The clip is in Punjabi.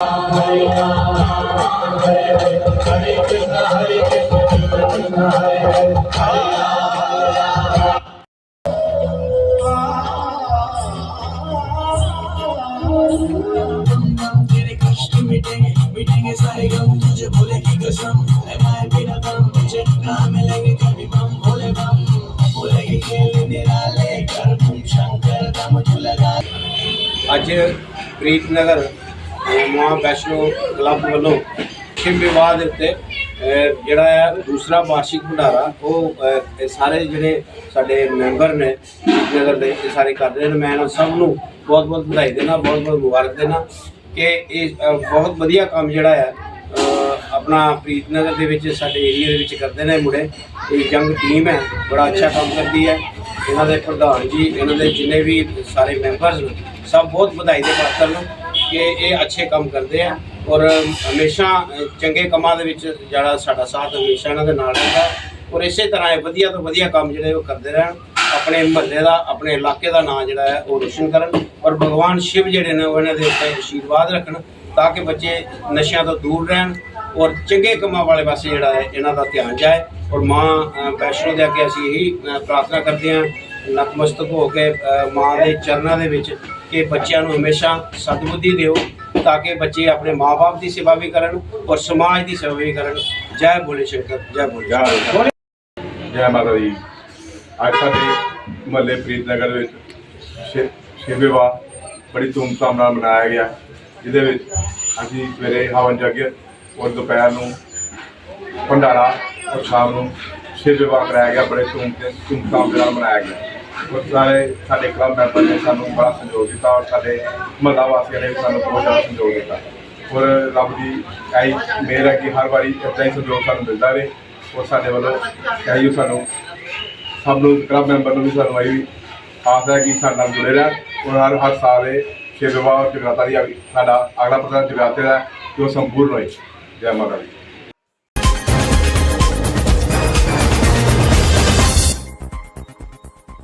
हरे राम हरे हरे हरे कृष्ण हरे कृष्ण कृष्ण हरे हरे हरे राम प्रीतनगर ਮਾਂ ਵੈਸ਼ਨੋ ਕਲੱਬ ਵੱਲੋਂ ਸ਼ਿਵ ਵਿਵਾਹ ਦੇ ਉੱਤੇ ਜਿਹੜਾ ਹੈ ਦੂਸਰਾ ਵਾਰਸ਼ਿਕ ਭੰਡਾਰਾ, ਉਹ ਇਹ ਸਾਰੇ ਜਿਹੜੇ ਸਾਡੇ ਮੈਂਬਰ ਨੇ ਪ੍ਰੀਤਨਗਰ ਦੇ ਇਹ ਸਾਰੇ ਕਰ ਰਹੇ ਨੇ, ਮੈਂ ਇਹਨਾਂ ਸਭ ਨੂੰ ਬਹੁਤ ਬਹੁਤ ਵਧਾਈ ਦੇਣਾ ਬਹੁਤ ਬਹੁਤ ਮੁਬਾਰਕ ਦੇਣਾ ਕਿ ਇਹ ਬਹੁਤ ਵਧੀਆ ਕੰਮ ਜਿਹੜਾ ਹੈ ਆਪਣਾ ਪ੍ਰੀਤਨਗਰ ਦੇ ਵਿੱਚ, ਸਾਡੇ ਏਰੀਆ ਦੇ ਵਿੱਚ ਕਰਦੇ ਨੇ ਇਹ ਮੁੰਡੇ। ਇਹ ਜੰਗ ਟੀਮ ਹੈ, ਬੜਾ ਅੱਛਾ ਕੰਮ ਕਰਦੀ ਹੈ। ਇਹਨਾਂ ਦੇ ਪ੍ਰਧਾਨ ਜੀ, ਇਹਨਾਂ ਦੇ ਜਿੰਨੇ ਵੀ ਸਾਰੇ ਮੈਂਬਰਸ ਸਭ ਬਹੁਤ ਵਧਾਈ ਦੇ ਪਾਤਰ ਨੇ। ਕਿ ਇਹ ਅੱਛੇ ਕੰਮ ਕਰਦੇ ਆ ਔਰ ਹਮੇਸ਼ਾ ਚੰਗੇ ਕੰਮਾਂ ਦੇ ਵਿੱਚ ਜਿਹੜਾ ਸਾਡਾ ਸਾਥ ਹਮੇਸ਼ਾ ਇਹਨਾਂ ਦੇ ਨਾਲ ਰਹਿੰਦਾ। ਔਰ ਇਸੇ ਤਰ੍ਹਾਂ ਇਹ ਵਧੀਆ ਤੋਂ ਵਧੀਆ ਕੰਮ ਜਿਹੜੇ ਉਹ ਕਰਦੇ ਰਹਿਣ, ਆਪਣੇ ਮਹੱਲੇ ਦਾ, ਆਪਣੇ ਇਲਾਕੇ ਦਾ ਨਾਂ ਜਿਹੜਾ ਹੈ ਉਹ ਰੋਸ਼ਨ ਕਰਨ ਔਰ ਭਗਵਾਨ ਸ਼ਿਵ ਜਿਹੜੇ ਨੇ ਉਹ ਇਹਨਾਂ ਦੇ ਉੱਤੇ ਆਸ਼ੀਰਵਾਦ ਰੱਖਣ ਤਾਂ ਕਿ ਬੱਚੇ ਨਸ਼ਿਆਂ ਤੋਂ ਦੂਰ ਰਹਿਣ ਔਰ ਚੰਗੇ ਕੰਮਾਂ ਵਾਲੇ ਪਾਸੇ ਜਿਹੜਾ ਹੈ ਇਹਨਾਂ ਦਾ ਧਿਆਨ ਜਾਏ। ਔਰ ਮਾਂ ਵੈਸ਼ਨੋ ਦੇ ਅੱਗੇ ਅਸੀਂ ਇਹੀ ਪ੍ਰਾਰਥਨਾ ਕਰਦੇ ਹਾਂ ਨਤਮਸਤਕ ਹੋ ਕੇ ਮਾਂ ਦੇ ਚਰਨਾਂ ਦੇ ਵਿੱਚ ਕਿ ਬੱਚਿਆਂ ਨੂੰ ਹਮੇਸ਼ਾ ਸਤਬੁੱਧੀ ਦਿਓ ਤਾਂ ਕਿ ਬੱਚੇ ਆਪਣੇ ਮਾਪੇ ਦੀ ਸੇਵਾ ਵੀ ਕਰਨ ਔਰ ਸਮਾਜ ਦੀ ਸੇਵਾ ਵੀ ਕਰਨ। ਜੈ ਬੋਲੇ ਸ਼ੰਕਰ, ਜੈ ਬੋਲੇ ਸ਼ੰਕਰ। ਜੈ ਮਾਤਾ ਦੀ। ਅੱਜ ਸਾਡੇ ਮਹੱਲੇ ਫਰੀਦਨਗਰ ਵਿੱਚ ਸ਼ਿ- ਸ਼ਿਵ ਵਿਵਾਹ ਬੜੀ ਧੂਮਧਾਮ ਨਾਲ ਮਨਾਇਆ ਗਿਆ। ਜਿਹਦੇ ਵਿੱਚ ਅਸੀਂ ਸਵੇਰੇ ਹਵਨ ਯੱਗ ਔਰ ਦੁਪਹਿਰ ਨੂੰ ਭੰਡਾਰਾ ਔਰ ਸ਼ਾਮ ਨੂੰ ਸ਼ਿਵ ਵਿਵਾਹ ਕਰਾਇਆ ਗਿਆ। ਬੜੇ ਧੂਮ ਤੇ ਧੂਮਧਾਮ ਦੇ ਨਾਲ ਮਨਾਇਆ ਗਿਆ। ਸਾਰੇ ਸਾਡੇ ਕਲੱਬ ਮੈਂਬਰ ਨੇ ਸਾਨੂੰ ਬੜਾ ਸਹਿਯੋਗ ਦਿੱਤਾ ਔਰ ਸਾਡੇ ਮਹੱਲਾ ਵਾਸੀਆਂ ਨੇ ਵੀ ਸਾਨੂੰ ਬਹੁਤ ਜ਼ਿਆਦਾ ਸਹਿਯੋਗ ਦਿੱਤਾ। ਔਰ ਰੱਬ ਦੀ ਆਈ ਮਿਹਰ ਹੈ ਕਿ ਹਰ ਵਾਰੀ ਇੱਦਾਂ ਹੀ ਸਹਿਯੋਗ ਸਾਨੂੰ ਮਿਲਦਾ ਰਹੇ ਔਰ ਸਾਡੇ ਵੱਲੋਂ ਇਹੀ ਸਾਨੂੰ ਸਭ ਨੂੰ ਕਲੱਬ ਮੈਂਬਰ ਨੂੰ ਵੀ ਸਾਨੂੰ ਇਹ ਆਸ ਹੈ ਕਿ ਸਾਡੇ ਨਾਲ ਜੁੜੇ ਰਹਿਣ ਔਰ ਹਰ ਹਰ ਸਾਲ ਇਹ ਸ਼ਿਵ ਵਿਵਾਹ ਜਗਰਾਤਾ ਦੀ ਸਾਡਾ ਅਗਲਾ ਪ੍ਰੋਗਰਾਮ ਜਗਰਾਤੇ ਦਾ ਜੋ ਸੰਪੂਰਨ ਹੋਏ। ਜੈ ਮਾਤਾ ਦੀ।